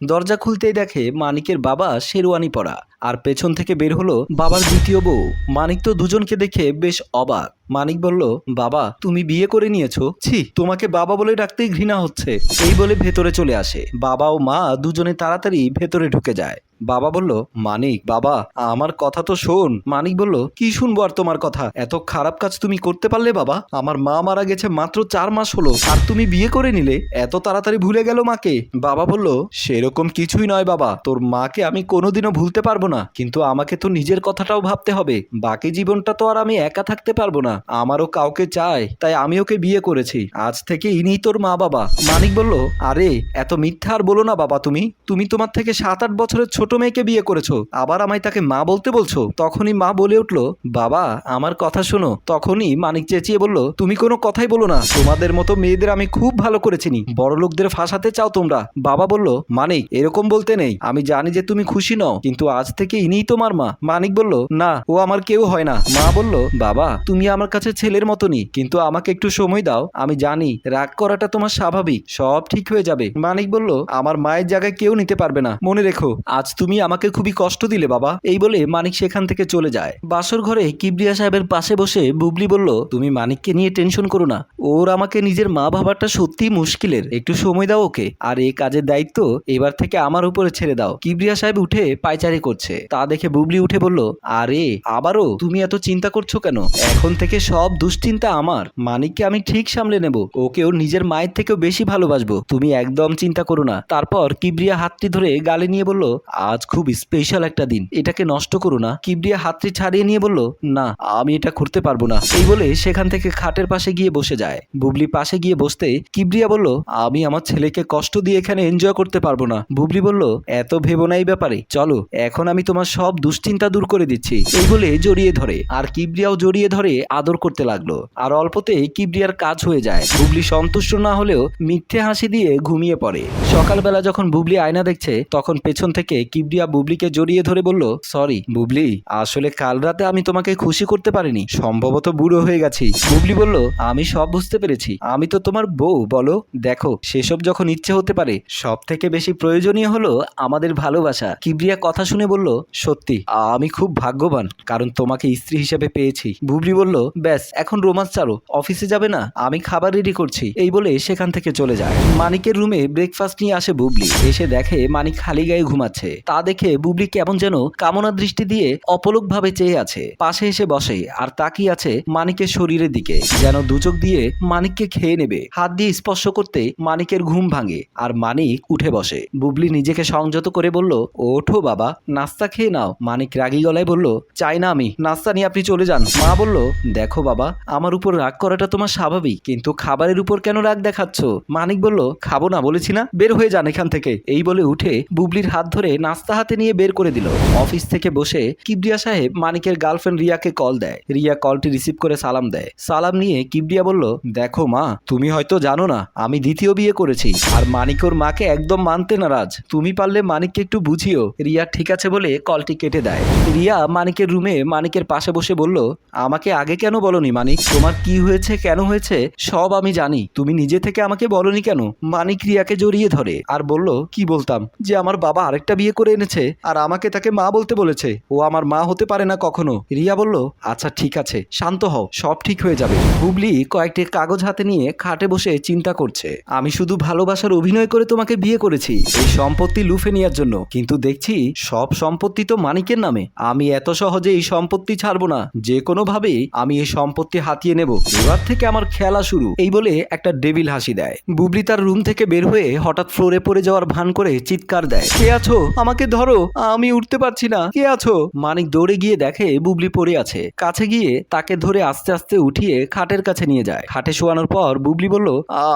দরজা খুলতেই দেখে মানিকের বাবা শেরওয়ানি পরা, আর পেছন থেকে বের হলো বাবার দ্বিতীয় বউ। মানিক তো দুজনকে দেখে বেশ অবাক। মানিক বলল, বাবা, তুমি বিয়ে করে নিয়েছো? ছি, তোমাকে বাবা বলে ডাকতেই ঘৃণা হচ্ছে। এই বলে ভেতরে চলে আসে। বাবা ও মা দুজনে তাড়াতাড়ি ভেতরে ঢুকে যায়। বাবা বলল, মানিক, বাবা, আমার কথা তো শোন। মানিক বলল, কি শুনব আর তোমার কথা? এত খারাপ কাজ তুমি করতে পারলে বাবা? আমার মা মারা গেছে মাত্র চার মাস হলো। আর তুমি বিয়ে করে নিলে? এত তাড়াতাড়ি ভুলে গেল মাকে? বাবা বলল, সেরকম কিছুই নয় বাবা। তোর মাকে আমি কোনোদিনও ভুলতে পারব না। কিন্তু আমাকে তো নিজের কথাটাও ভাবতে হবে। বাকি জীবনটা তো আর আমি একা থাকতে পারব না। আমারও কাউকে চায় তাই আমি ওকে বিয়ে করেছি। আজ থেকে ইনিই তোর মা বাবা। মানিক বলল, আরে, এত মিথ্যা আর বলো না বাবা তুমি। তুমি তোমার থেকে সাত আট বছরের ছোট মেয়েকে বিয়ে করেছ, আবার আমায় তাকে মা বলতে বলছো? তখনই মা বলে উঠল, বাবা, আমার কথা শোনো। তখনই মানিক চেঁচিয়ে বলল, তুমি কোনো কথাই বলো না। তোমাদের মতো মেয়েদের আমি খুব ভালো করে চিনি বড় লোকদের ফাঁসাতে চাও তোমরা? বাবা বলল, মানিক, এরকম বলতে নেই। আমি জানি যে তুমি খুশি নও, কিন্তু আজ থেকে ইনিই তোমার মা। মানিক বলল, না, ও আমার কেউ হয় না। মা বলল, বাবা, তুমি আমার কাছে ছেলের মতনই, কিন্তু আমাকে একটু সময় দাও। আমি জানি রাগ করাটা তোমার স্বাভাবিক, সব ঠিক হয়ে যাবে। মানিক বলল, আমার মায়ের জায়গায় কেউ নিতে পারবে না। মনে রেখো, আজ তুমি আমাকে খুবই কষ্ট দিলে, বাবা। এই বলে মানিক সেখান থেকে চলে যায়। বাসর ঘরে কিবরিয়া সাহেবের পাশে বসে বুবলি বলল, তুমি মানিককে নিয়ে টেনশন করো না। ওর আমাকে নিজের মা ভাবাটা সত্যি মুশকিলের। একটু সময় দাও ওকে। আর এই কাজের দায়িত্ব এবার থেকে আমার উপরে ছেড়ে দাও। কিবরিয়া সাহেব উঠে পায়চারি করছে। তা দেখে বুবলি উঠে বলল, আরে, আবারও? তুমি এত চিন্তা করছ কেন? এখন থেকে সব দুশ্চিন্তা আমার। মানিককে আমি ঠিক সামলে নেব। ওকে ওর নিজের মায়ের থেকেও বেশি ভালোবাসবো। তুমি একদম চিন্তা করো না। তারপর কিবরিয়া হাতটি ধরে গালে নিয়ে বলল আজ খুব স্পেশাল একটা দিন। এটাকে নষ্ট করো না। কিবরিয়া হাতটি ছাড়িয়ে নিয়ে বলল, না, আমি এটা করতে পারব না। এই বলে সেখান থেকে খাটের পাশে গিয়ে বসে যায়। বুবলি পাশে গিয়ে বসতে কিবরিয়া বলল, আমি আমার ছেলেকে কষ্ট দিয়ে এখানে এনজয় করতে পারব না। বুবলি বলল, এত ভেবো না এই ব্যাপারে। চলো, এখন আমি তোমার সব দুশ্চিন্তা দূর করে দিচ্ছি। এই বলে জড়িয়ে ধরে, আর কিবরিয়াও জড়িয়ে ধরে আদর করতে লাগল। আর অল্পতেই কিবরিয়ার কাজ হয়ে যায়। বুবলি সন্তুষ্ট না হলেও মিথ্যে হাসি দিয়ে ঘুমিয়ে পড়ে। সকালবেলা যখন বুবলি আয়না দেখছে, তখন পেছন থেকে কিবরিয়া বুবলিকে জড়িয়ে ধরে বলল, সরি, বুবলি, আসলে কাল রাতে আমি তোমাকে খুশি করতে পারিনি। সম্ভবত বুড়ো হয়ে গেছি। বুবলি বলল, আমি সব বুঝতে পেরেছি। আমি তো তোমার বউ, বলো। দেখো, সেসব যখন ইচ্ছে হতে পারে সব থেকে বেশি প্রয়োজনীয় হলো আমাদের ভালোবাসা। কিবরিয়া কথা শুনে বলল, সত্যি, আমি খুব ভাগ্যবান, কারণ তোমাকে স্ত্রী হিসেবে পেয়েছি। বুবলি বলল, ব্যাস, এখন রোমান্স চালো অফিসে যাবে না, আমি খাবার রেডি করছি। এই বলে সেখান থেকে চলে যায়। মানিকের রুমে ব্রেকফাস্ট নিয়ে আসে বুবলি। এসে দেখে মানিক খালি গায়ে ঘুমাচ্ছে। তা দেখে বুবলি কেমন যেন কামনা দৃষ্টি দিয়ে অপলক ভাবে চেয়ে আছে। পাশে এসে বসে, আর তাকিয়ে আছে মানিকের শরীরের দিকে, যেন দুচোখ দিয়ে মানিককে খেয়ে নেবে। হাত দিয়ে স্পর্শ করতে মানিকের ঘুম ভাঙে, আর মানিক উঠে বসে। বুবলি নিজেকে সংযত করে বলল, ওঠো বাবা, নাস্তা খেয়ে নাও। মানিক রাগী গলায় বলল, চাই না আমি, নাস্তা নিয়ে আপনি চলে যান। মা বলল, দেখো বাবা, আমার উপর রাগ করাটা তোমার স্বাভাবিক, কিন্তু খাবারের উপর কেন রাগ দেখাচ্ছ? মানিক বলল, খাব না, বলেছি না, বের হয়ে যান এখান থেকে। এই বলে উঠে বুবলির হাত ধরে নাস্তা হাতে নিয়ে বের করে দিল। অফিস থেকে বসে কিবরিয়া সাহেব মানিকের গার্লফ্রেন্ড রিয়াকে কল দেয়। রিয়া কলটি রিসিভ করে সালাম দেয়। সালাম নিয়ে কিবরিয়া বলল, দেখো মা, তুমি হয়তো জানো না, আমি দ্বিতীয় বিয়ে করেছি। আর মানিক ওর মাকে একদম মানতে নারাজ। তুমি পারলে মানিককে একটু বুঝিও রিয়া ঠিক আছে বলে কলটি কেটে দেয়। রিয়া মানিকের রুমে মানিকের পাশে বসে বলল, আমাকে আগে কেন বলনি মানিক? তোমার কি হয়েছে, কেন হয়েছে, সব আমি জানি। তুমি নিজে থেকে আমাকে বলনি কেন মানিক রিয়াকে জড়িয়ে ধরে আর বলল, কি বলতাম যে আমার বাবা আরেকটা বিয়ে করে এনেছে আর আমাকে তাকে মা বলতে বলেছে, ও আমার মা হতে পারে না কখনো। রিয়া বলল আচ্ছা ঠিক আছে, শান্ত হও, সব ঠিক হয়ে যাবে। বুবলি কয়েকটি কাগজ হাতে নিয়ে খাটে বসে চিন্তা করছে, আমি শুধু ভালোবাসার অভিনয় করে তোমাকে বিয়ে করেছি, এই সম্পত্তি লুফে নেওয়ার জন্য। কিন্তু দেখছি, সব সম্পত্তি তো মানিকের নামে। আমি এত সহজে এই সম্পত্তি ছাড়বো না যে কোনো ভাবেই আমি এই সম্পত্তি হাতিয়ে নেব। এবার থেকে আমার খেলা শুরু। এই বলে একটা ডেভিল হাসি দেয়। বুবলি তার রুম থেকে বের হয়ে হঠাৎ ফ্লোরে পড়ে যাওয়ার ভান করে চিৎকার দেয়, কে আছো? আমাকে ধরো, আমি উঠতে পারছি না। কে আছো? মানিক দৌড়ে গিয়ে দেখে বুবলি পড়ে আছে। কাছে গিয়ে তাকে ধরে আস্তে আস্তে উঠিয়ে খাটের কাছে নিয়ে যায়। খাটে শোয়ানোর পর বুবলি বলল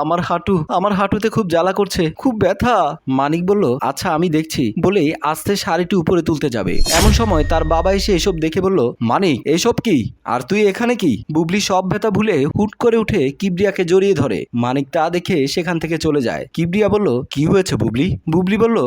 আমার হাঁটু, আমার হাঁটুতে খুব জ্বালা করছে, খুব ব্যথা। মানিক বলল আচ্ছা আমি দেখছি। বলেই আস্তে শাড়িটি উপরে তুলতে যাবে। এমন সময় তার বাবা এসে এসব দেখে বলল, মানিক, এসব কি? আর তুই এখানে কি? বুবলি সব ব্যথা ভুলে হুট করে উঠে কিবরিয়াকে জড়িয়ে ধরে। মানিক তা দেখে সেখান থেকে চলে যায়। কিবরিয়া বলল, কি হয়েছে বুবলি? বুবলি বলল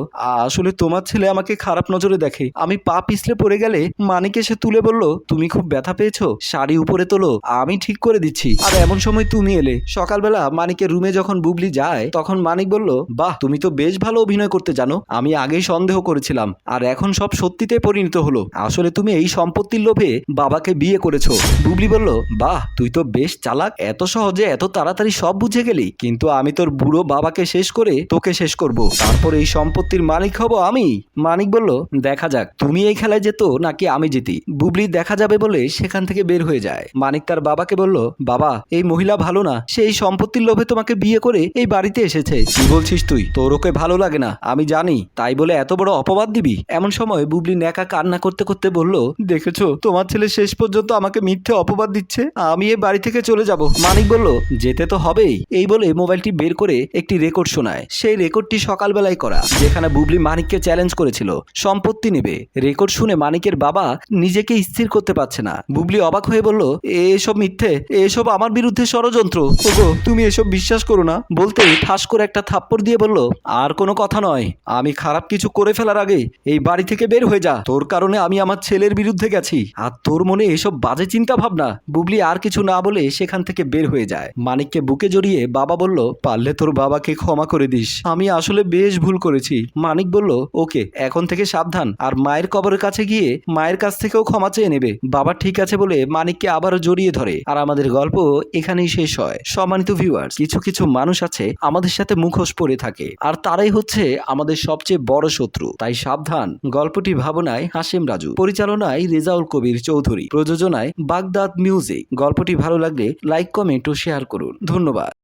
আসলে তোমার ছেলে আমাকে খারাপ নজরে দেখে। আমি পা পিছলে পড়ে গেলে মানিক এসে তুলে বলল, তুমি খুব ব্যথা পেয়েছ? শাড়ি উপরে তোলো, আমি ঠিক করে দিচ্ছি। আর এমন সময় তুমি এলে। সকালবেলা মানিকের রুমে যখন বুবলি যায়, তখন মানিক বলল, বাহ, তুমি তো বেশ ভালো অভিনয় করতে জানো। আমি আগেই সন্দেহ করেছিলাম। আর এখন সব সত্যিতে পরিণত হলো। আসলে তুমি এই সম্পত্তির লোভে বাবাকে বিয়ে করেছ। বুবলি বলল, বাহ, তুই তো বেশ চালাক। এত সহজে এত তাড়াতাড়ি সব বুঝে গেলি। কিন্তু আমি তোর বুড়ো বাবাকে শেষ করে তোকে শেষ করব। তারপর এই সম্পত্তির মালিক হব আমি। মানিক বলল, দেখা যাক, তুমি এই খেলায় যেত নাকি আমি জিতি? বুবলি, দেখা যাবে বলে সেখান থেকে বের হয়ে যায়। মানিক তার বাবাকে বলল, বাবা, এই মহিলা ভালো না, সে এই সম্পত্তির লোভে তোমাকে বিয়ে করে এই বাড়িতে এসেছে। কি বলছিস তুই? তোর ওকে ভালো লাগে না, আমি জানি, তাই বলে এত বড় অপবাদ দিবি? এমন সময় বুবলি নেকা কান্না করতে করতে বলল, দেখেছ, তোমার ছেলে শেষ পর্যন্ত আমাকে মিথ্যে অপবাদ দিচ্ছে, আমি এই বাড়ি থেকে চলে যাব। মানিক বলল, যেতে তো হবেই। এই বলে মোবাইলটি বের করে একটি রেকর্ড শোনায়। সেই রেকর্ডটি সকালবেলায় করা, যেখানে বুবলি মানিককে চ্যালেঞ্জ করেছিল। সম্পত্তি নেবে। রেকর্ড শুনে মানিকের বাবা নিজেকে স্থির করতে পারছে না। বুবলি অবাক হয়ে বলল, এসব মিথ্যে। এসব আমার বিরুদ্ধে ষড়যন্ত্র। ওগো, তুমি এসব বিশ্বাস করো না। বলতেই ঠাস করে একটা থাপ্পড় দিয়ে বলল, আর কোনো কথা নয়। আমি খারাপ কিছু করে ফেলার আগে এই বাড়ি থেকে বের হয়ে যা। তোর কারণে আমি আমার ছেলের বিরুদ্ধে গেছি। আর তোর মনে এসব বাজে চিন্তা ভাবনা বুবলি আর কিছু না বলে সেখান থেকে বের হয়ে যায়। মানিককে বুকে জড়িয়ে বাবা বলল, পারলে তোর বাবাকে ক্ষমা করে দিস। আমি আসলে বেশ ভুল করেছি। মানিক বলল, ওকে এখন থেকে সাবধান। আর মায়ের কবরের কাছে গিয়ে মায়ের কাছ থেকেও ক্ষমা চেয়ে নেবে। বাবা ঠিক আছে বলে মানিককে আবারও জড়িয়ে ধরে। আর আমাদের গল্প এখানেই শেষ হয়। সম্মানিত ভিউয়ার্স কিছু কিছু মানুষ আছে আমাদের সাথে মুখোশ পরে থাকে। আর তারাই হচ্ছে আমাদের সবচেয়ে বড় শত্রু। তাই সাবধান। গল্পটি ভাবনায় হাসিম রাজু। পরিচালনায় রেজাউল কবির চৌধুরী। প্রযোজনায় বাগদাদ মিউজিক গল্পটি ভালো লাগলে লাইক কমেন্ট ও শেয়ার করুন। ধন্যবাদ।